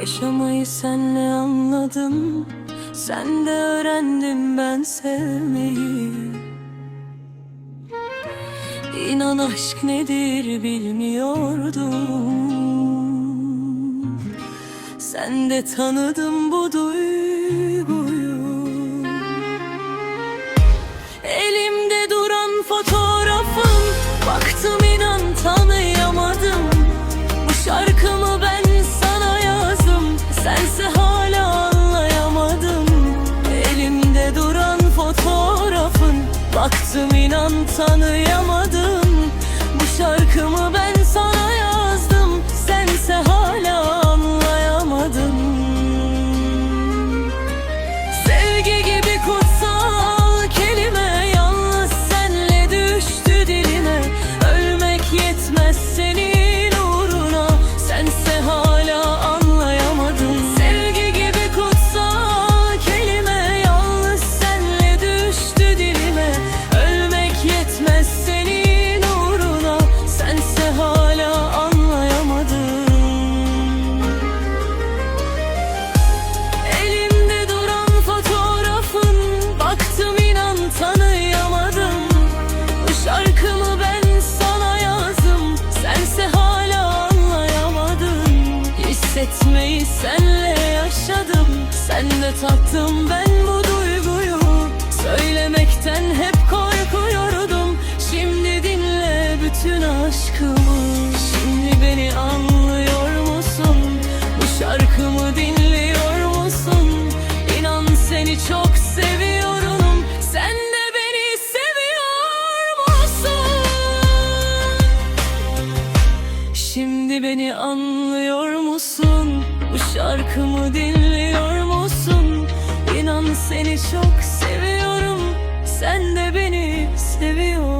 Yaşamayı senle anladım. Sen de öğrendim ben sevmeyi. İnan aşk nedir bilmiyordum. Sen de tanıdım bu duyguyu Baktım inan tanıyamadım. Bu şarkımı ben sana yazdım. Sense hala anlayamadım. Sevgi gibi Hissetmeyi senle yaşadım Sen de tattım ben bu duyguyu Söylemekten hep korkuyordum Şimdi dinle bütün aşkımı Şimdi beni anlıyor musun? Bu şarkımı dinliyor musun? İnan seni çok seviyorum Sen de beni seviyor musun? Şimdi beni anlıyor musun? Şarkımı dinliyor musun? İnan seni çok seviyorum Sen de beni seviyor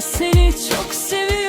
Seni çok seviyorum